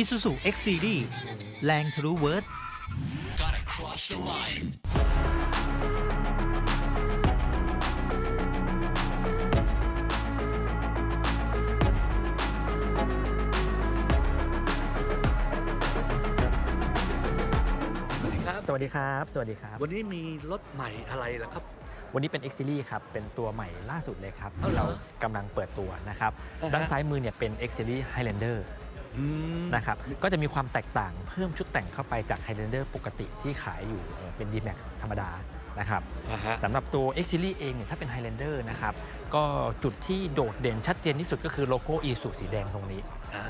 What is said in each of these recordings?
Isuzu X Series แรงทะลุเวิร์ด Gotta cross the line. สวัสดีครับสวัสดีครับ สวัสดีครับ วันนี้มีรถใหม่อะไรล่ะครับ วันนี้เป็น X Series ครับ เป็นตัวใหม่ล่าสุดเลยครับเอาที่เหรอเรากำลังเปิดตัวนะครับอ่าฮะด้านซ้ายมือเนี่ยเป็น X Series Highlander อืม นะครับก็จะมีความแตกต่างเพิ่มชุดแต่งเข้าไปจาก Highlander ปกติที่ขายอยู่เอ่อเป็น D-Max ธรรมดานะครับอ่าฮะสำหรับตัว X Series เองเนี่ยถ้าเป็น Highlander นะครับก็จุดที่โดดเด่นชัดเจนที่สุดก็คือโลโก้ Isuzu สีแดงตรงนี้อ่า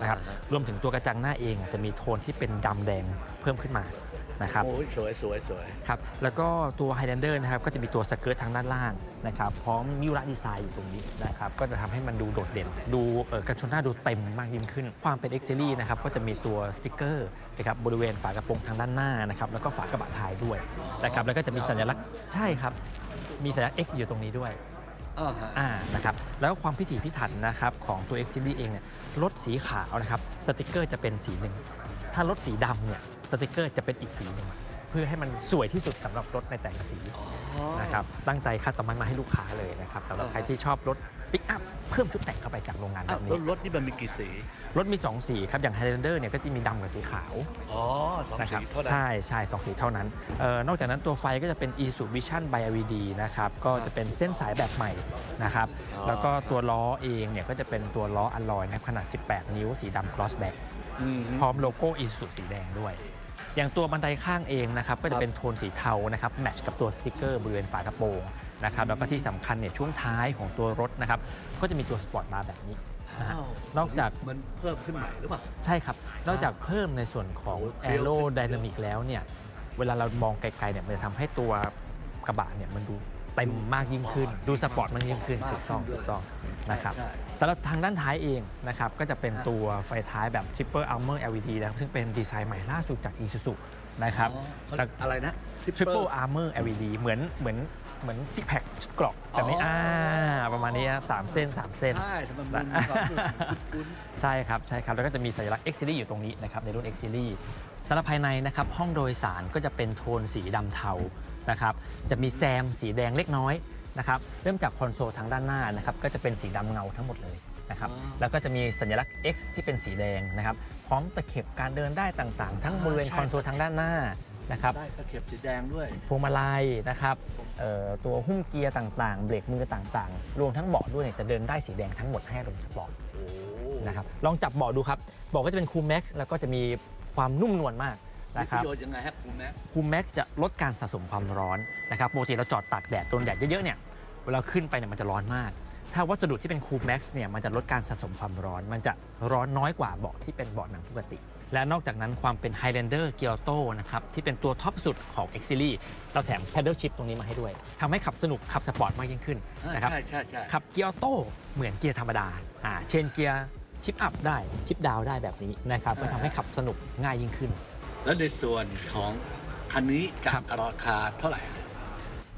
นะครับรวมถึงตัวกระจังหน้าเองอะจะมีโทนที่เป็นดำแดงเพิ่มขึ้นมา นะครับโอ้ยสวยสวยสวยครับแล้วก็ตัว Highlander นะครับก็จะมีตัวสเกิร์ตทางด้านล่างนะครับพร้อมมิวระดีไซน์อยู่ตรงนี้นะครับก็จะทำให้มันดูโดดเด่น ดูเอ่อกระชนหน้าดูเต็มมากยิ่งขึ้น ความเป็น X Series นะครับก็จะมีตัวสติกเกอร์นะครับบริเวณฝากระโปรงทางด้านหน้านะครับแล้วก็ฝากระบะท้ายด้วยนะครับแล้วก็จะมีสัญลักษณ์ใช่ครับมีสัญลักษณ์ X อยู่ตรงนี้ด้วย อ่าฮะ อ่านะครับแล้วความพิถีพิถันนะครับของตัว X Series เองเนี่ยรถสีขาวนะครับสติกเกอร์จะเป็นสีหนึ่ง ถ้ารถสีดำเนี่ย สติกเกอร์จะเป็นอีกสีหนึ่งเพื่อให้มันสวยที่สุดสำหรับรถในแต่ละสีอ๋อนะครับตั้งใจคัดตอมมันมาให้ลูกค้าเลยนะครับสำหรับอ่าฮะใครที่ชอบรถปิกอัพเพิ่มชุดแต่งเข้าไปจากโรงงานแบอ้าวบรนี้ถรถนี่มันมีกี่สี รถมี 2 สีครับ อย่าง Highlander เนี่ยก็จะมีดำกับสีขาวอ๋อสองนะคสีรับเท่านั้น ใช่ใช่สองสีเท่านั้นเออนอกจากนั้นตัวไฟก็จะเป็น Isuzu Vision by LED นะครับ ก็จะเป็นเส้นสายแบบใหม่นะครับ อ๋อ แล้วก็ตัวล้อเองเนี่ยก็จะเป็นตัวล้ออลลอยนะครับขนาด 18 นิ้วสีดำ crossback อืมพร้อมโลโก้ Isuzu สีแดงด้วย อย่างตัวบันไดข้างเองนะครับก็ครัจะบเป็นโทนสีเทานะครับแมทช์กับตัวสติกเกอร์บริเวณฝากระโปรงนะครับแล้วก็ที่สำคัญเนี่ยช่วงท้ายของตัวรถนะครับก็จะมีตัวสปอร์ตบาร์แบบนี้นะฮะอ้าวนอกจาก มันเพิ่มขึ้นใหม่หรือเปล่า ใช่ครับ นอกจากเพิ่มในส่วนของ โอ้โหแอโรไดนามิกแล้วเนี่ยเวลาเรามองไกลๆเนี่ยมันจะทำให้ตัวกระบะเนี่ยมันดูเต็มมากยิ่งขึ้น ดูสปอร์ตมากยิ่งขึ้นถูกต้องถูกต้องนะครับ ใช่ แต่ละทางด้านท้ายเองนะครับก็จะเป็นตัวไฟท้ายแบบ Triple Armor LED นะครับซึ่งเป็นดีไซน์ใหม่ล่าสุดจาก Isuzu นะครับอ๋อเขาแล้วอะไรนะ Triple Armor LED เหมือนเหมือนเหมือนซิกแพคชุดเกราะแบบนี้อ๋ออ่อ่าประมาณนี้ครับสามเส้นสามเส้น ใช่ทำไมมันมีความรู้สึกคุ้นใช่ครับใช่ครับ แล้วก็จะมีสัญลักษณ์ X Series อยู่ตรงนี้นะครับในรุ่น X Series สำหรับภายในนะครับห้องโดยสารก็จะเป็นโทนสีดำเทานะครับจะมีแซมสีแดงเล็กน้อย นะครับเริ่มจากคอนโซลทางด้านหน้านะครับก็จะเป็นสีดำเงาทั้งหมดเลยนะครับอ๋อแล้วก็จะมีสัญลักษณ์ X ที่เป็นสีแดงนะครับพร้อมตะเข็บการเดินได้ต่างๆ ทั้งบริเวณใช่ คอนโซลทางด้านหน้านะครับได้ตะเข็บสีแดงด้วย พวงมาลัยนะครับเอ่อตัวหุ้มเกียร์ต่างๆ เบรกมือต่างๆ รวมทั้งเบาะด้วยเนี่ยจะเดินได้สีแดงทั้งหมดให้อารมณ์สปอร์ต โอ้นะครับลองจับเบาะดูครับเบาะก็จะเป็นคูลแม็กซ์แล้วก็จะมีความนุ่มนวลมากมี นะคปรับระโยชน์ยังไงครับคุณแม่คูลแม็กซ์จะลดการสะสมความร้อนนะครับปกติเราจอดตากแดดโดนแดดเยอะๆเนี่ยเวลาขึ้นไปเนี่ยมันจะร้อนมาก ถ้าวัสดุที่เป็นคูลแม็กซ์เนี่ยมันจะลดการสะสมความร้อน มันจะร้อนน้อยกว่าเบาะที่เป็นเบาะหนังปกติ และนอกจากนั้นความเป็น Highlander g e a r t o นะครับที่เป็นตัวท็อปสุดของ X Series เราแถม Paddle Shift ตรงนี้มาให้ด้วยทำให้ขับสนุกขับสปอร์ตมากยิ่งขึ้นนะครับใช่ใช่ใช่ขับเกียร์ออโต้เหมือนเกียร์ธรรมดาอ่าเชนเกียร์ชิปอัพได้ชิปดาวได้แบบนี้นะครับก็ทำให้ขับสนุกง่ายยิ่งขึ้น แล้วในส่วนของคันนี้กัครับบราคาเท่าไหร่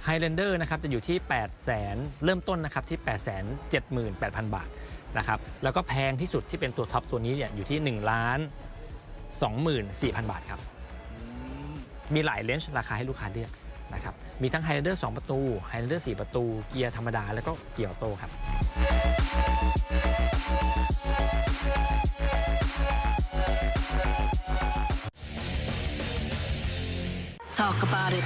Highlander นะครับจะอยู่ที่ 8 0 0แสนเริ่มต้นนะครับที่ 8 7 8 0 0 0 บาทนะครับแล้วก็แพงที่สุดที่เป็นตัวท็อปตัวนี้เนี่ยอยู่ที่ 1 ล้าน24,000 บาทครับ มีหลายเลนส์ราคาให้ลูกค้าเลือกนะครับมีทั้ง Highlander 2ประตู Highlander 4ประตู เกียร์ธรรมดา แล้วก็เกียร์ออโต้ครับ Talk about it.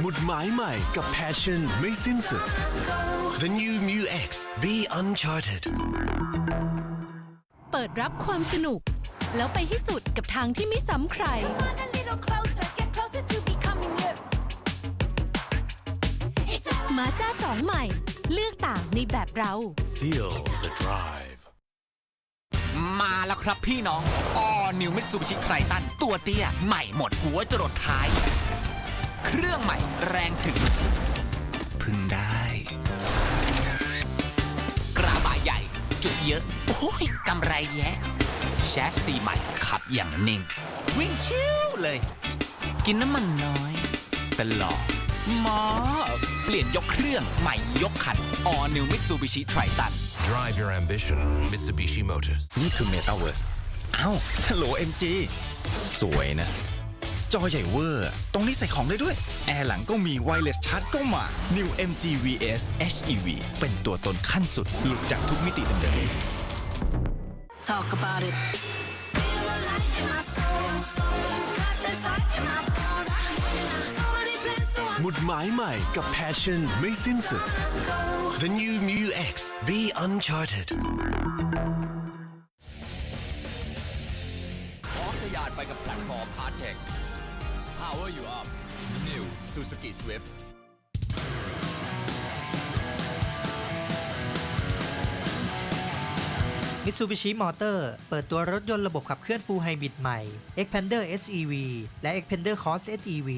หมุดหมายใหม่กับ Passion ไม่สิ้นสุด The new Mu X Be Uncharted เปิดรับความสนุก แล้วไปให้สุดกับทางที่ไม่ซ้ำใคร มาซ่าสองใหม่ เลือกต่างในแบบเรา Feel the drive มาแล้วครับพี่น้องออนิวมิตซูบิชิไทรตัน ตัวเตี้ย ใหม่หมดหัวจรดท้าย เครื่องใหม่แรงถึง พึงได้ กระบะใหญ่ จุดเยอะ โอ้ยกำไรแยะแชสซีใหม่ขับอย่างนิ่ง วิ่งชิวเลย กินน้ำมันน้อยตลอดหมอเปลี่ยนยกเครื่องใหม่ยกคัน All New Mitsubishi Triton Drive your ambition Mitsubishi Motors นี่คือ Metaverse เอ้าฮัลโหล MG สวยนะ จอใหญ่เวอร์ ตรงนี้ใส่ของได้ด้วย แอร์หลังก็มี Wireless Charge ก็มา New MG VS HEV เป็นตัวตนขั้นสุด หลุดจากทุกมิติเดิม Talk about it. หมุดหมายใหม่กับ passion ไม่สิ้นสุด The new Mu X Be Uncharted พร้อมทะยานไปกับแพลตฟอร์ม Hard Tech Power you up New Suzuki Swift Mitsubishi Motor เปิดตัวรถยนต์ระบบขับเคลื่อน Full Hybrid ใหม่ Xpander SEV และ Xpander Cross SEV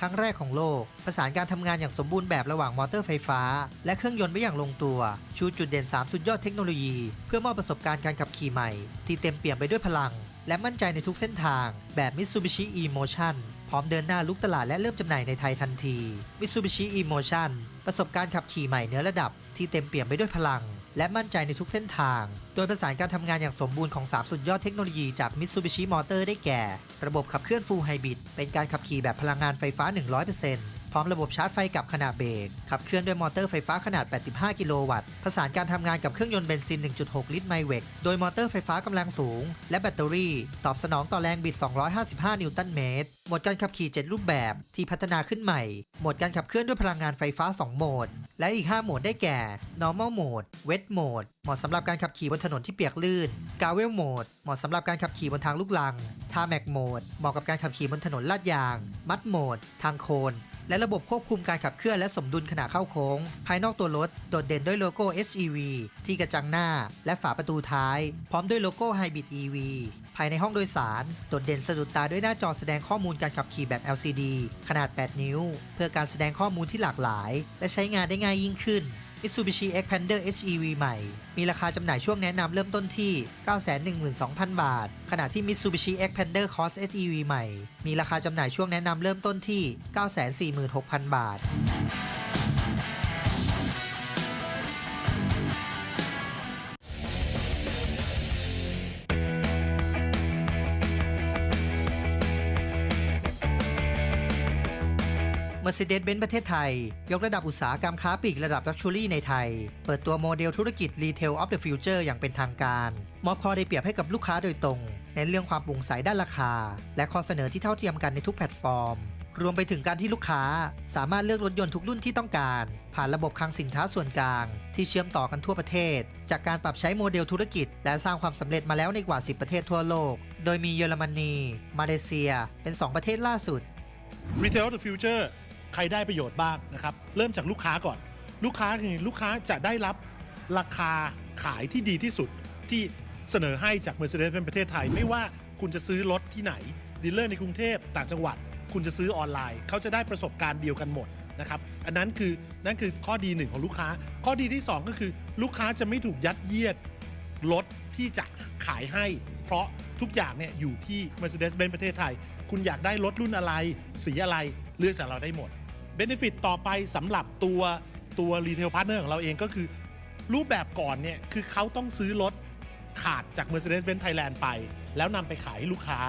ครั้งแรกของโลก ประสานการทำงานอย่างสมบูรณ์แบบระหว่างมอเตอร์ไฟฟ้า และเครื่องยนต์ไว้อย่างลงตัว ชูจุดเด่น 3 สุดยอดเทคโนโลยี เพื่อมอบประสบการณ์การขับขี่ใหม่ ที่เต็มเปี่ยมไปด้วยพลัง และมั่นใจในทุกเส้นทางแบบ Mitsubishi E-Motion พร้อมเดินหน้าลุกตลาดและเริ่มจำหน่ายในไทยทันที Mitsubishi E-Motion ประสบการณ์ขับขี่ใหม่เหนือระดับที่เต็มเปี่ยมไปด้วยพลัง และมั่นใจในทุกเส้นทาง โดยประสานการทำงานอย่างสมบูรณ์ของ 3 สุดยอดเทคโนโลยีจาก Mitsubishi Motor ได้แก่ ระบบขับเคลื่อน Full Hybrid เป็นการขับขี่แบบพลังงานไฟฟ้า 100% พร้อมระบบชาร์จไฟกับขนาดเบรกขับเคลื่อนด้วยมอเตอร์ไฟฟ้าขนาด 85 กิโลวัตต์ประสานการทำงานกับเครื่องยนต์เบนซิน 1.6 ลิตรไมเวกโดยมอเตอร์ไฟฟ้ากำลังสูง และแบตเตอรี่ ตอบสนองต่อแรงบิด 255 นิวตันเมตรโหมดการขับขี่ 7 รูปแบบ ที่พัฒนาขึ้นใหม่โหมดการขับเคลื่อนด้วยพลังงานไฟฟ้า 2 โหมด และอีก 5 โหมดได้แก่ normal mode wet mode เหมาะสำหรับการขับขี่บนถนนที่เปียกลื่น gravel mode เหมาะสำหรับการขับขี่บนทางลูกลัง tarmac mode เหมาะกับการขับขี่บนถนนลาดยาง mud mode ทางโคลน และระบบควบคุมการขับเคลื่อนและสมดุลขณะเข้าโค้ง ภายนอกตัวรถโดดเด่นด้วยโลโก้ SEV ที่กระจังหน้า และฝาประตูท้าย พร้อมด้วยโลโก้ Hybrid EV ภายในห้องโดยสาร โดดเด่นสะดุดตาด้วยหน้าจอแสดงข้อมูลการขับขี่แบบ LCD ขนาด 8 นิ้ว เพื่อการแสดงข้อมูลที่หลากหลาย และใช้งานได้ง่ายยิ่งขึ้น Mitsubishi Xpander HEV ใหม่ มีราคาจำหน่ายช่วงแนะนำเริ่มต้นที่ 912,000 บาท ขณะที่ Mitsubishi Xpander Cross HEV ใหม่ มีราคาจำหน่ายช่วงแนะนำเริ่มต้นที่ 946,000 บาท Mercedes-Benz ประเทศไทย ยกระดับอุตสาหกรรมค้าปลีกระดับ Luxury ในไทย เปิดตัวโมเดลธุรกิจ Retail of the Future อย่างเป็นทางการ มอบข้อได้เปรียบให้กับลูกค้าโดยตรงในเรื่องความโปร่งใสด้านราคา และข้อเสนอที่เท่าเทียมกันในทุกแพลตฟอร์ม รวมไปถึงการที่ลูกค้าสามารถเลือกรถยนต์ทุกรุ่นที่ต้องการ ผ่านระบบคลังสินค้าส่วนกลาง ที่เชื่อมต่อกันทั่วประเทศ จากการปรับใช้โมเดลธุรกิจ และสร้างความสำเร็จมาแล้วในกว่า 10 ประเทศทั่วโลก โดยมีเยอรมนี มาเลเซีย เป็น 2 ประเทศล่าสุด Retail of the Future ใครได้ประโยชน์บ้างนะครับเริ่มจากลูกค้าก่อน ลูกค้าคือลูกค้าจะได้รับราคาขายที่ดีที่สุดที่เสนอให้จาก Mercedes-Benz ประเทศไทย ไม่ว่าคุณจะซื้อรถที่ไหนดีลเลอร์ในกรุงเทพต่างจังหวัด คุณจะซื้อออนไลน์ เขาจะได้ประสบการณ์เดียวกันหมดนะครับอันนั้นคือนั่นคือข้อดีหนึ่งของลูกค้า ข้อดีที่ 2 ก็คือ ลูกค้าจะไม่ถูกยัดเยียดรถที่จะขายให้ เพราะทุกอย่างเนี่ยอยู่ที่ Mercedes-Benz ประเทศไทย คุณอยากได้รถรุ่นอะไร สีอะไรเลือกจากเราได้หมด Benefit ต่อไปสำหรับตัวตัว Retail Partner ของเราเองก็คือ รูปแบบก่อนเนี่ยคือเขาต้องซื้อรถขาดจาก Mercedes-Benz Thailand ไป แล้วนำไปขายให้ลูกค้า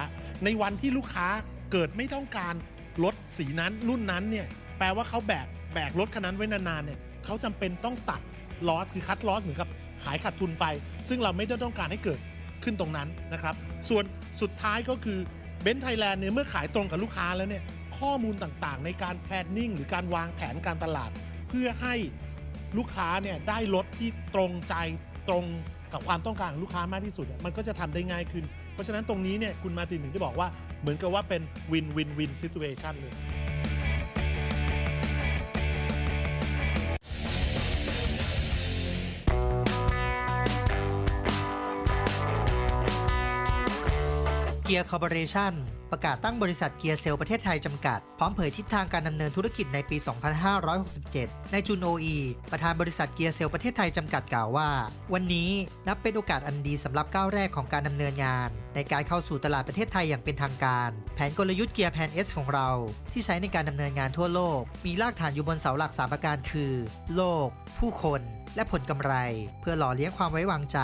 ในวันที่ลูกค้าเกิดไม่ต้องการรถสีนั้นรุ่นนั้นเนี่ยแปลว่าเขาแบกแบกรถคันนั้นไว้นานๆเนี่ยเขาจำเป็นต้องตัดลอสคือคัดลอสเหมือนกับขายขาดทุนไป ซึ่งเราไม่ได้ต้องการให้เกิดขึ้นตรงนั้นนะครับ ส่วนสุดท้ายก็คือเบนซ์ไทยแลนด์เนี่ยเมื่อขายตรงกับลูกค้าแล้วเนี่ย ข้อมูลต่างๆ ในการแพลนนิ่งหรือการวางแผนการตลาด เพื่อให้ลูกค้าเนี่ยได้รถที่ตรงใจตรงกับความต้องการของลูกค้ามากที่สุด มันก็จะทำได้ง่ายขึ้น เพราะฉะนั้นตรงนี้เนี่ยคุณมาตินถึงได้บอกว่าเหมือนกับว่าเป็นวินวินวินซิทูเอชันเลย เกียร์คอร์ปอเรชั่นประกาศตั้งบริษัทเกียร์เซลล์ประเทศไทยจำกัด พร้อมเผยทิศทางการดำเนินธุรกิจในปี 2567ในจุนโออีประธานบริษัทเกียร์เซลล์ประเทศไทยจำกัดกล่าวว่า วันนี้นับเป็นโอกาสอันดีสำหรับก้าวแรกของการดำเนินงาน ในการเข้าสู่ตลาดประเทศไทยอย่างเป็นทางการ แผนกลยุทธ์เกียร์แพน S ของเรา ที่ใช้ในการดำเนินงานทั่วโลก มีรากฐานอยู่บนเสาหลักสามประการคือ โลก ผู้คนและผลกำไร เพื่อหล่อเลี้ยงความไว้วางใจ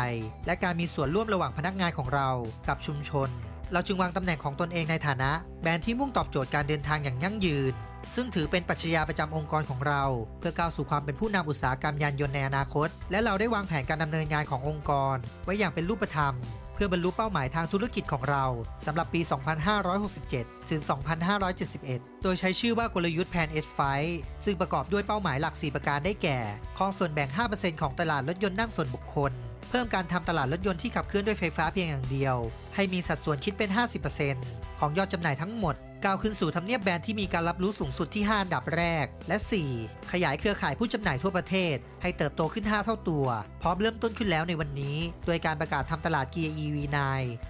และการมีส่วนร่วมระหว่างพนักงานของเรา กับชุมชน เราจึงวางตำแหน่งของตนเองในฐานะ แบรนด์ที่มุ่งตอบโจทย์การเดินทางอย่างยั่งยืน ซึ่งถือเป็นปรัชญาประจำองค์กรของเรา เพื่อก้าวสู่ความเป็นผู้นำอุตสาหกรรมยานยนต์ในอนาคต และเราได้วางแผนการดำเนินงานขององค์กร ไว้อย่างเป็นรูปธรรม เพื่อบรรลุเป้าหมายทางธุรกิจของเราสำหรับปี 2567 ถึง 2571 โดยใช้ชื่อว่ากลยุทธ์แพน S5 ซึ่งประกอบด้วยเป้าหมายหลัก 4 ประการได้แก่ครองส่วนแบ่ง 5%ของตลาดรถยนต์นั่งส่วนบุคคล เพิ่มการทำตลาดรถยนต์ที่ขับเคลื่อนด้วยไฟฟ้าเพียงอย่างเดียว ให้มีสัดส่วนคิดเป็น 50%ของยอดจำหน่ายทั้งหมดก้าวขึ้นสู่ทำเนียบแบรนด์ที่มีการรับรู้สูงสุดที่ 5 อันดับแรก และ 4 ขยายเครือข่ายผู้จำหน่ายทั่วประเทศ ให้เติบโตขึ้น 5 เท่าตัว พร้อมเริ่มต้นขึ้นแล้วในวันนี้ โดยการประกาศทำตลาดเกียร์ EV9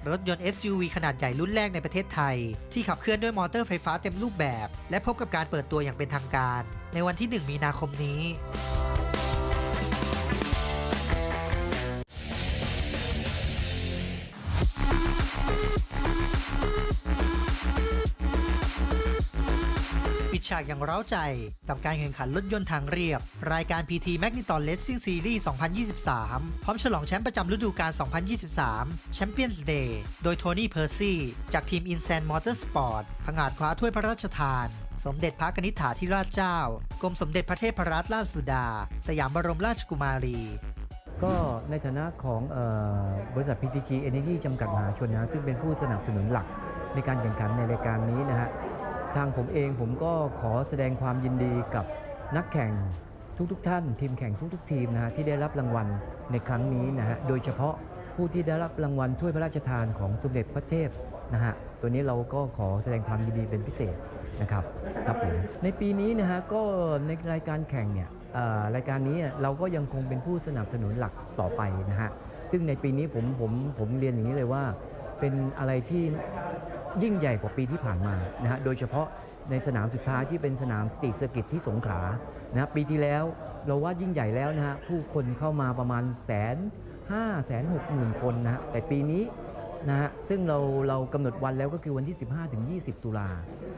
รถยนต์ SUV ขนาดใหญ่รุ่นแรกในประเทศไทย ที่ขับเคลื่อนด้วยมอเตอร์ไฟฟ้าเต็มรูปแบบ และพบกับการเปิดตัวอย่างเป็นทางการ ในวันที่ 1 มีนาคมนี้ ฉากอย่างเร้าใจ กับการแข่งขันรถยนต์ทางเรียบ รายการ PT Magneton Racing Series 2023 พร้อมฉลองแชมป์ประจำฤดูกาล 2023 Champions Day โดยโทนี่เพอร์ซี่จากทีม Insan Motorsport ผงาดคว้าถ้วยพระราชทาน สมเด็จพระกนิษฐาธิราชเจ้า กรมสมเด็จพระเทพรัตนราชสุดา สยามบรมราชกุมารีก็ในฐานะของออบริษัท PTT Energy จำกัดมหาชนนะซึ่งเป็นผู้สนับสนุนหลักในการแข่งขันในรายการนี้นะฮะ ทางผมเองผมก็ขอแสดงความยินดีกับนักแข่งทุกๆทท่าน ทีมแข่งทุกๆ ทีมนะฮะที่ได้รับรางวัลในครั้งนี้นะฮะโดยเฉพาะผู้ที่ได้รับรางวัลถ้วยพระราชทานของสมเด็จพระเทพนะฮะตัวนี้เราก็ขอแสดงความยินดีเป็นพิเศษนะครับครับผมในปีนี้นะฮะก็ในรายการแข่งเนี่ยรายการนี้เราก็ยังคงเป็นผู้สนับสนุนหลักต่อไปนะฮะซึ่งในปีนี้ผมผมผมเรียนอย่างนี้เลยว่า เป็นอะไรที่ ยิ่งใหญ่กว่าปีที่ผ่านมานะฮะโดยเฉพาะในสนามสุดท้ายที่เป็นสนามสตรีทเซกิตที่สงขลานะปีที่แล้วเราว่ายิ่งใหญ่แล้วนะฮะผู้คนเข้ามาประมาณแสนห้าแสนหกหมื่นคนนะฮะแต่ปีนี้นะฮะซึ่งเราเรากำหนดวันแล้วก็คือวันที่ 15ถึง20 ตุลา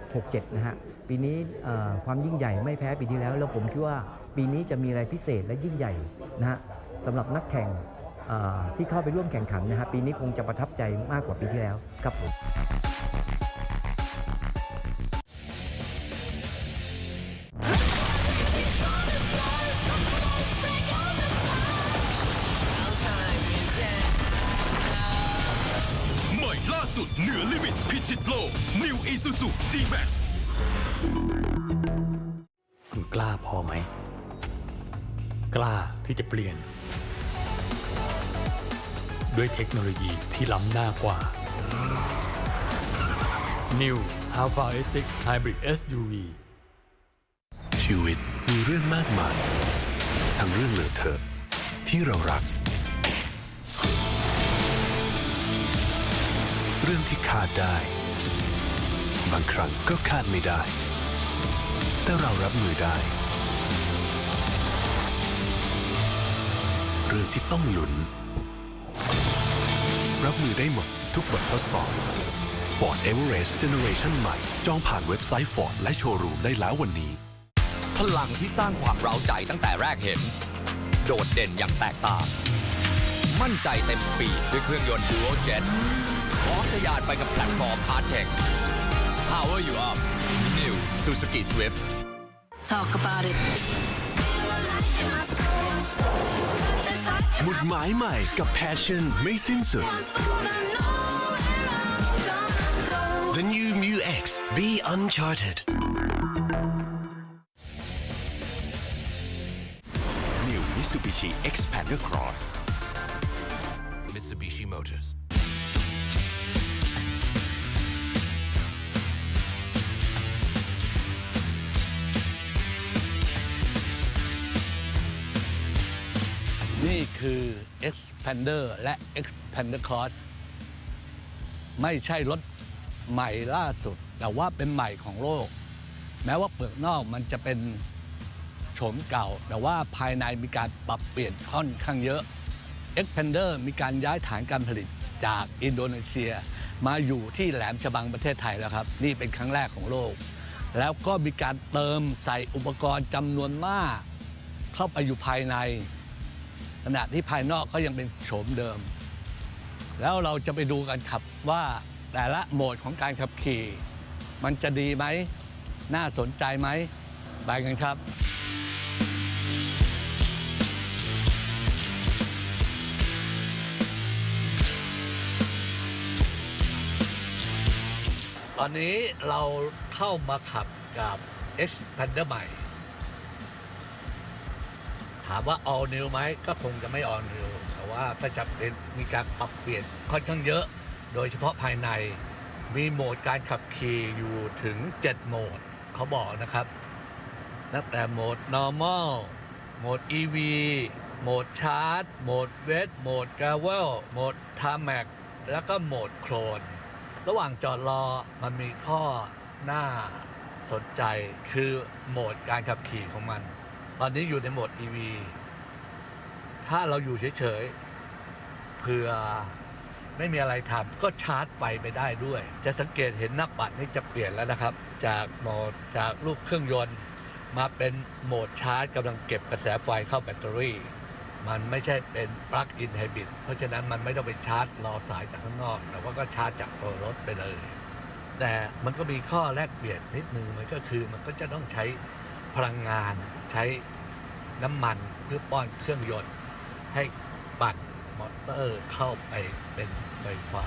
67 นะฮะ ปีนี้เอ่อความยิ่งใหญ่ไม่แพ้ปีที่แล้ว แล้วผมคิดว่าปีนี้จะมีอะไรพิเศษและยิ่งใหญ่นะฮะสำหรับนักแข่ง ที่เข้าไปร่วมแข่งขันนะฮะปีนี้คงจะประทับใจมากกว่าปีที่แล้วครับผมใหม่ล่าสุดเหนือลิมิตพิชิตโลก New Isuzu G-Max คุณกล้าพอไหม กล้าที่จะเปลี่ยน ด้วยเทคโนโลยีที่ล้ำหน้ากว่า New Alpha S6 Hybrid SUV ชีวิตมีเรื่องมากมาย ทั้งเรื่องเหลือเธอที่เรารัก เรื่องที่คาดได้ บางครั้งก็คาดไม่ได้ แต่เรารับมือได้ เรื่องที่ต้องหลุ้น รับมือได้หมดทุกบททดสอบ Ford Everest Generation ใหม่ จองผ่านเว็บไซต์ Ford และโชว์รูมได้แล้ววันนี้ พลังที่สร้างความเร้าใจตั้งแต่แรกเห็น โดดเด่นอย่างแตกต่าง มั่นใจเต็มสปีดด้วยเครื่องยนต์ Duo Jet พร้อมทะยานไปกับแพลตฟอร์ม Hard Tech Power You Up New Suzuki Swift Talk about it. หมุดหมายใหม่กับ Passion ไม่สิ้นสุด The new Mu X Be Uncharted New Mitsubishi Xpander Cross Mitsubishi Motors นี่คือ Expander และ Expander Cross ไม่ใช่รถใหม่ล่าสุด แต่ว่าเป็นใหม่ของโลก แม้ว่าเปลือกนอกมันจะเป็นโฉมเก่า แต่ว่าภายในมีการปรับเปลี่ยนค่อนข้างเยอะ Expander มีการย้ายฐานการผลิตจากอินโดนีเซีย มาอยู่ที่แหลมฉบังประเทศไทยแล้วครับ นี่เป็นครั้งแรกของโลก แล้วก็มีการเติมใส่อุปกรณ์จำนวนมาก เข้าไปอยู่ภายใน ขณะที่ภายนอกก็ยังเป็นโฉมเดิม แล้วเราจะไปดูกันครับว่าแต่ละโหมดของการขับขี่ มันจะดีไหม น่าสนใจไหมไปกันครับตอนนี้เราเข้ามาขับกับ X p a n d e r ใหม่ามว่า all new ไหมก็คงจะไม่ all new แต่ว่าก็จะเป็นมีการปรับเปลี่ยนค่อนข้างเยอะ โดยเฉพาะภายในมีโหมดการขับขี่อยู่ถึง 7 โหมดเขาบอกนะครับตั้งแต่โหมด normal โหมด EV โหมดชาร์จ โหมดเวทโหมด gravel โหมด tarmac แล้วก็โหมดโคลนระหว่างจอดรอมันมีข้อน่าสนใจคือโหมดการขับขี่ของมัน ตอนนี้อยู่ในโหมด EV ถ้าเราอยู่เฉยๆเผื่อไม่มีอะไรทำก็ชาร์จไฟไปได้ด้วย จะสังเกตเห็นหน้าปัดนี่จะเปลี่ยนแล้วนะครับ จากโหมดจากรูปเครื่องยนต์ มาเป็นโหมดชาร์จกำลังเก็บกระแสไฟเข้าแบตเตอรี่ มันไม่ใช่เป็นปลั๊กอินไฮบริดเพราะฉะนั้นมันไม่ต้องไปชาร์จรอสายจากข้างนอก แต่ว่าก็ชาร์จจากตัวรถไปเลย แต่มันก็มีข้อแลกเปลี่ยนนิดนึงมันก็คือมันก็จะต้องใช้ พลังงานใช้น้ำมันเพื่อป้อนเครื่องยนต์ให้ปั่นมอเตอร์เข้าไปเป็นไฟฟ้า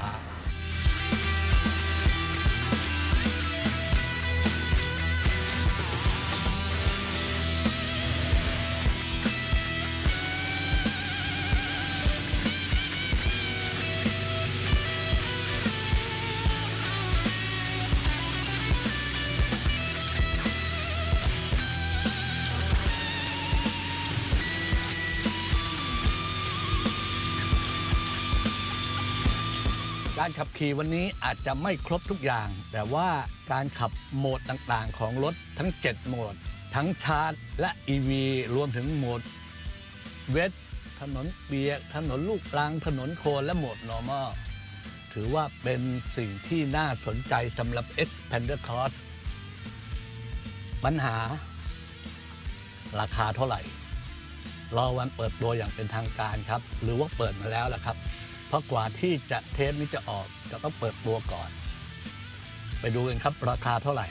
การขับขี่วันนี้อาจจะไม่ครบทุกอย่าง แต่ว่าการขับโหมดต่างๆ ของรถทั้ง 7 โหมด ทั้งชาร์จ และ EV รวมถึงโหมดเวทถนนเปียก ถนนลูกรังถนนโคนและโหมด normal ถือว่าเป็นสิ่งที่น่าสนใจสำหรับ Expander Cross ปัญหา ราคาเท่าไหร่ รอวันเปิดตัวอย่างเป็นทางการครับ หรือว่าเปิดมาแล้วล่ะครับ เพราะกว่าที่จะเทปนี้จะออกจะต้องเปิดตัวก่อน ไปดูกันครับราคาเท่าไหร่